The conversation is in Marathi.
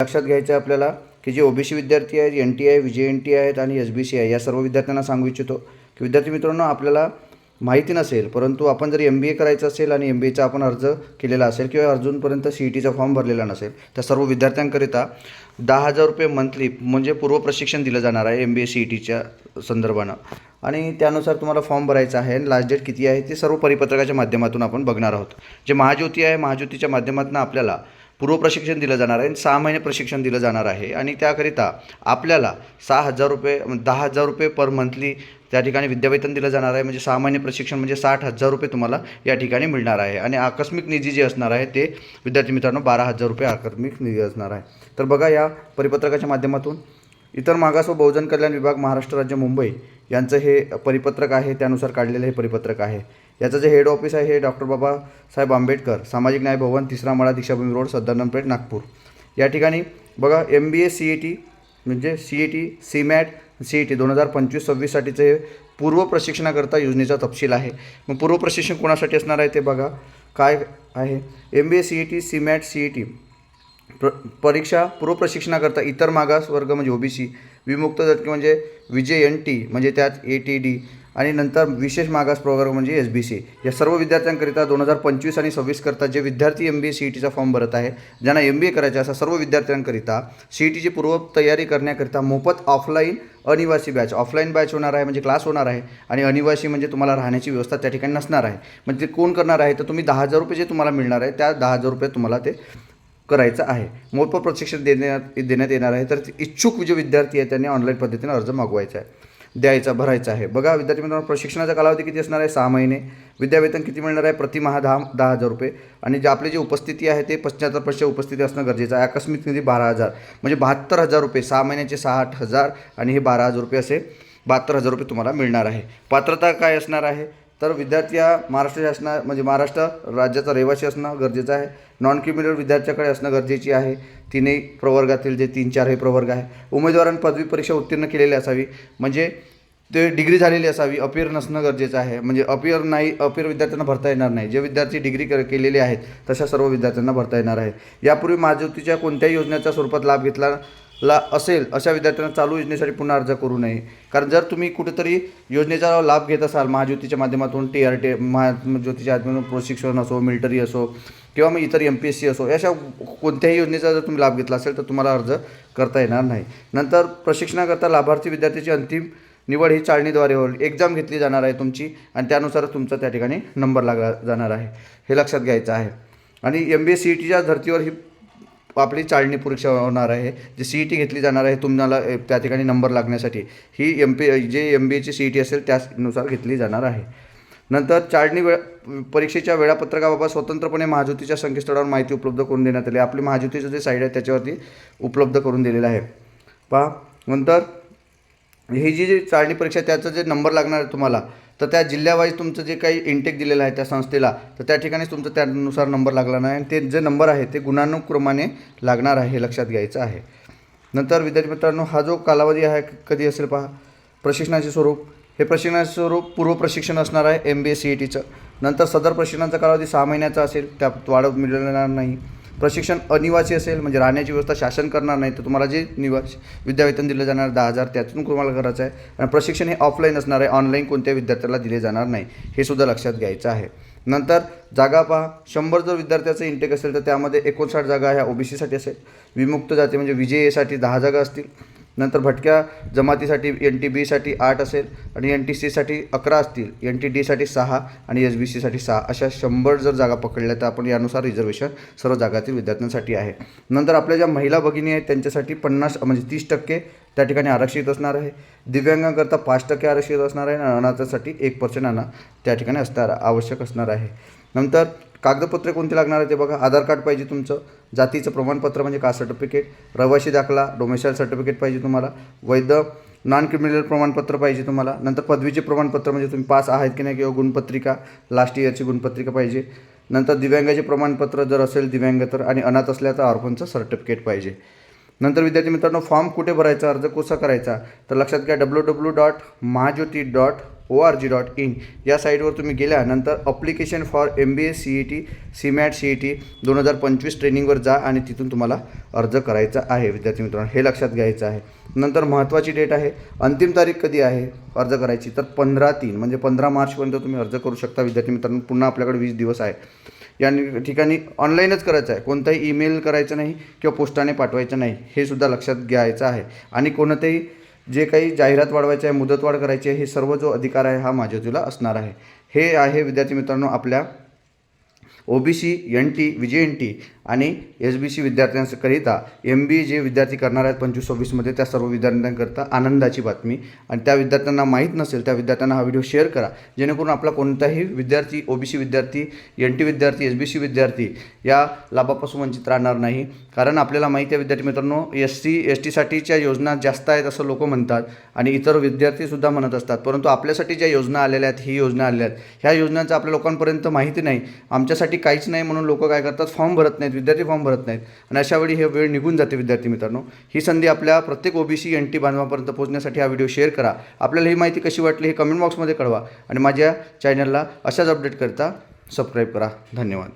लक्षात घ्यायचं आहे आपल्याला की जे ओबीसी विद्यार्थी आहेत एन टी आहे विजय एन टी आहेत आणि एस बी सी आहे या सर्व विद्यार्थ्यांना सांगू इच्छितो की विद्यार्थी मित्रांनो आपल्याला माहिती नसेल परंतु आपण जर एम बी ए करायचं असेल आणि एम बी एचा आपण अर्ज केलेला असेल किंवा अजूनपर्यंत सी ई टीचा फॉर्म भरलेला नसेल त्या सर्व विद्यार्थ्यांकरिता दहा हजार रुपये मंथली म्हणजे पूर्व प्रशिक्षण दिलं जाणार आहे M B A C E टीच्या संदर्भानं. आणि त्यानुसार तुम्हाला फॉर्म भरायचा आहे आणि लास्ट डेट किती आहे ते सर्व परिपत्रकाच्या माध्यमातून आपण बघणार आहोत. जे महाज्योती आहे महाज्योतीच्या माध्यमातून आपल्याला पूर्व प्रशिक्षण दिलं जाणार आहे आणि सहा महिने प्रशिक्षण दिलं जाणार आहे. आणि त्याकरिता आपल्याला सहा हजार रुपये दहा हजार रुपये पर मंथली त्या ठिकाणी विद्यावेतन दिलं जाणार आहे. म्हणजे सहा महिने प्रशिक्षण म्हणजे साठ हजार रुपये तुम्हाला या ठिकाणी मिळणार आहे. आणि आकस्मिक निधी जे असणार आहे ते विद्यार्थी मित्रांनो बारा हजार रुपये आकस्मिक निधी असणार आहे. तर बघा या परिपत्रकाच्या माध्यमातून इतर मागास व बहुजन कल्याण विभाग महाराष्ट्र राज्य मुंबई यांचं हे परिपत्रक आहे. त्यानुसार काढलेलं हे परिपत्रक आहे. याचं जे हेड ऑफिस आहे हे डॉक्टर बाबासाहेब आंबेडकर सामाजिक न्याय भवन तिसरा मळा दीक्षाभूमी रोड सद्दानपेठ नागपूर. या ठिकाणी बघा M B A C E T म्हणजे C E T CMAT C E T दोन हजार पंचवीस सव्वीससाठीचं हे पूर्व प्रशिक्षणाकरता योजनेचा तपशील आहे. मग पूर्व प्रशिक्षण कोणासाठी असणार आहे ते बघा. काय आहे? M B A C E T CMAT C E T प्र परीक्षा पूर्व प्रशिक्षणाकरता इतर मागास वर्ग म्हणजे ओबीसी विमुक्त दटके म्हणजे विजय एन टी म्हणजे त्यात ए टी डी आणि नंतर विशेष मागास प्रवर्ग म्हणजे एस बी सी. या सर्व विद्यार्थ्यांकरिता दोन हजार पंचवीस आणि सव्वीसकरता जे विद्यार्थी M B A C E टीचा फॉर्म भरत आहे ज्यांना एम बी ए करायचे असा सर्व विद्यार्थ्यांकरिता सी ई टीची पूर्व तयारी करण्याकरिता मोफत ऑफलाईन अनिवासी बॅच ऑफलाईन बॅच होणार आहे म्हणजे क्लास होणार आहे आणि अनिवासी म्हणजे तुम्हाला राहण्याची व्यवस्था त्या ठिकाणी नसणार आहे. म्हणजे ते कोण करणार आहे? तर तुम्ही दहा हजार रुपये जे तुम्हाला मिळणार आहे त्या दहा हजार रुपये तुम्हाला ते करायचं आहे. मोफत प्रशिक्षण देण्यात देण्यात येणार आहे. तर इच्छुक जे विद्यार्थी आहेत त्यांनी ऑनलाईन पद्धतीने अर्ज मागवायचा आहे. द्यायचा भरायचा आहे. बघा विद्यार्थी मित्रांनो प्रशिक्षणाचा कालावधी किती असणार आहे? सहा महिने. विद्यावेतन किती मिळणार आहे? प्रतिमाहा दहा दहा हजार रुपये. आणि जे आपली जी उपस्थिती आहे ते पंच्याहत्तर टक्के उपस्थिती असणं गरजेचं आहे. आकस्मिक निधी बारा हजार. म्हणजे बहात्तर हजार रुपये. सहा महिन्याचे सहा आठ हजार आणि हे बारा हजार रुपये असे बहात्तर हजार रुपये तुम्हाला मिळणार आहे. पात्रता काय असणार आहे? तर विद्यार्थी हा महाराष्ट्र शासना म्हणजे महाराष्ट्र राज्याचा रहिवासी असणं गरजेचं आहे. नॉन क्रिमिनल विद्यार्थ्याकडे असणं गरजेची आहे. तिन्ही प्रवर्गातील जे तीन चार हे प्रवर्ग आहे उमेदवारांनी पदवी परीक्षा उत्तीर्ण केलेली असावी. म्हणजे ते डिग्री झालेली असावी अपियर नसणं गरजेचं आहे. म्हणजे अपियर नाही अपियर विद्यार्थ्यांना भरता येणार नाही. जे विद्यार्थी डिग्री कर केलेले आहेत तशा सर्व विद्यार्थ्यांना भरता येणार आहे. यापूर्वी महाज्योतीच्या कोणत्याही योजनेच्या स्वरूपात लाभ घेतला ला असेल अशा विद्यार्थ्यांना चालू योजनेसाठी पुन्हा अर्ज करू नये. कारण जर तुम्ही कुठेतरी योजनेचा लाभ घेत असाल महाज्योतीच्या माध्यमातून टी आर टी महाज्योतीच्या माध्यमातून प्रशिक्षण असो मिलिटरी असो किंवा मग इतर एम पी एस सी असो अशा कोणत्याही योजनेचा जर तुम्ही लाभ घेतला असेल तर तुम्हाला अर्ज करता येणार नाही. नंतर प्रशिक्षणाकरता लाभार्थी विद्यार्थ्याची अंतिम निवड ही चाळणीद्वारे होईल. एक्झाम घेतली जाणार आहे तुमची आणि त्यानुसार तुमचा त्या ठिकाणी नंबर लागला जाणार आहे. हे लक्षात घ्यायचं आहे. आणि M B S C E टीच्या धर्तीवर ही आपली चाळणी परीक्षा होणार आहे जी सी ई टी घेतली जाणार आहे तुम्हाला त्या ठिकाणी नंबर लागण्यासाठी. ही M P J M B एची सी ई टी असेल त्यानुसार घेतली जाणार आहे. नंतर चाळणी वेळ परीक्षेच्या वेळापत्रकाबाबत स्वतंत्रपणे महाज्योतीच्या संकेतस्थळावर माहिती उपलब्ध करून देण्यात आली. आपली महाज्योतीचं जे साईड आहे त्याच्यावरती उपलब्ध करून दिलेलं आहे. पहा नंतर ही जी जी चाळणी परीक्षा त्याचा जे नंबर लागणार आहे तुम्हाला तर त्या जिल्ह्यावाईज तुमचं जे काही इंटेक दिलेलं आहे त्या संस्थेला तर त्या ठिकाणीच तुमचं त्यानुसार नंबर लागला नाही आणि ते जे नंबर आहे ते गुणानुक्रमाने लागणार आहे हे लक्षात घ्यायचं आहे. नंतर विद्यार्थी मित्रांनो हा जो कालावधी आहे कधी असेल पहा? प्रशिक्षणाचे स्वरूप. हे प्रशिक्षणाचे स्वरूप पूर्व प्रशिक्षण असणार आहे M B S C E टीचं नंतर सदर प्रशिक्षणाचा कालावधी सहा महिन्याचा असेल त्यात वाढ मिळणार नाही. प्रशिक्षण अनिवासी असेल म्हणजे राहण्याची व्यवस्था शासन करणार नाही तर तुम्हाला जे निवास विद्यावेतन दिलं जाणार दहा हजार त्यातून तुम्हाला करायचं आहे. आणि प्रशिक्षण हे ऑफलाईन असणार आहे ऑनलाईन कोणत्या विद्यार्थ्याला दिले जाणार नाही. हे सुद्धा लक्षात घ्यायचं आहे. नंतर जागा पहा. शंभर जर विद्यार्थ्याचं इंटेक असेल तर त्यामध्ये एकोणसाठ जागा ह्या ओबीसीसाठी असेल. विमुक्त जाती म्हणजे विजयसाठी दहा जागा असतील. नंतर भटक्या जमातीसाठी एन टी बीसाठी आठ असेल आणि एन टी सीसाठी अकरा असतील. एन टी डीसाठी सहा आणि एस बी सीसाठी सहा. अशा शंभर जर जागा पकडल्या तर आपण यानुसार रिझर्वेशन सर्व जागातील विद्यार्थ्यांसाठी आहे. नंतर आपल्या ज्या महिला भगिनी आहेत त्यांच्यासाठी पन्नास म्हणजे तीस टक्के त्या ठिकाणी आरक्षित असणार आहे. दिव्यांगांकरता पाच टक्के आरक्षित असणार आहे आणि अनाथासाठी एक पर्सेंट आणा त्या ठिकाणी असणार आवश्यक असणार आहे. नंतर कागदपत्रे कोणती लागणार आहे ते बघा. आधार कार्ड पाहिजे तुमचं. जातीचं प्रमाणपत्र म्हणजे कास्ट सर्टिफिकेट. रहिवासी दाखला डोमेसाईल सर्टिफिकेट पाहिजे तुम्हाला. वैध नॉन क्रिमिनल प्रमाणपत्र पाहिजे तुम्हाला. नंतर पदवीचे प्रमाणपत्र म्हणजे तुम्ही पास आहात की नाही किंवा गुणपत्रिका लास्ट इयरची गुणपत्रिका पाहिजे. नंतर दिव्यांगाचे प्रमाणपत्र जर असेल दिव्यांग तर आणि अनाथ असल्या तर ऑर्फनचं सर्टिफिकेट पाहिजे. नंतर विद्यार्थी मित्रांनो फॉर्म कुठे भरायचा अर्ज कसा करायचा? तर लक्षात घ्या W W dot Mahajyoti dot O R G dot in या साईटवर तुम्ही गेल्यानंतर application for M B A C E T CMAT C E T दोन हजार पंचवीस ट्रेनिंगवर जा आणि तिथून तुम्हाला अर्ज करायचा आहे. विद्यार्थी मित्रांनो हे लक्षात घ्यायचं आहे. नंतर महत्त्वाची डेट आहे. अंतिम तारीख कधी आहे? अर्ज करायची. तर पंधरा तीन म्हणजे पंधरा मार्चपर्यंत तुम्ही अर्ज करू शकता. विद्यार्थी मित्रांनो पुन्हा आपल्याकडे वीस दिवस आहे. या नि- ठिकाणी ऑनलाईनच करायचं आहे. कोणताही ईमेल करायचं नाही किंवा पोस्टाने पाठवायचं नाही. हे सुद्धा लक्षात घ्यायचं आहे. आणि कोणतेही जे काही जाहिरात वाढवायची आहे मुदतवाढ करायची आहे हे सर्व जो अधिकार आहे हा माझ्या तुला असणार आहे. हे आहे विद्यार्थी मित्रांनो आपल्या O B C N T V J N T आणि एस बी सी विद्यार्थ्यांकरिता एम बी जे विद्यार्थी करणार आहेत पंचवीस सव्वीसमध्ये त्या सर्व विद्यार्थ्यांकरिता आनंदाची बातमी. आणि त्या विद्यार्थ्यांना माहीत नसेल त्या विद्यार्थ्यांना हा व्हिडिओ शेअर करा. जेणेकरून आपला कोणताही विद्यार्थी ओ बी सी विद्यार्थी एन टी विद्यार्थी एस बी सी विद्यार्थी या लाभापासून वंचित राहणार नाही. कारण आपल्याला माहिती आहे विद्यार्थी मित्रांनो एस सी एस टीसाठीच्या योजना जास्त आहेत असं लोक म्हणतात आणि इतर विद्यार्थीसुद्धा म्हणत असतात. परंतु आपल्यासाठी ज्या योजना आलेल्या आहेत ही योजना आलेल्या आहेत. ह्या योजनांचं आपल्या लोकांपर्यंत माहिती नाही. आमच्यासाठी काहीच नाही म्हणून लोक काय करतात? फॉर्म भरत नाहीत विद्यार्थी फॉर्म भरत नाहीत. आणि अशा वेळी हे वेळ निघून जाते विद्यार्थी मित्रांनो. ही संधी आपल्या प्रत्येक ओबीसी एन टी बांधवापर्यंत पोहोचण्यासाठी हा व्हिडिओ शेअर करा. आपल्याला ही माहिती कशी वाटली हे कमेंट बॉक्समध्ये कळवा. आणि माझ्या चॅनलला अशाच अपडेट करता सबस्क्राईब करा. धन्यवाद.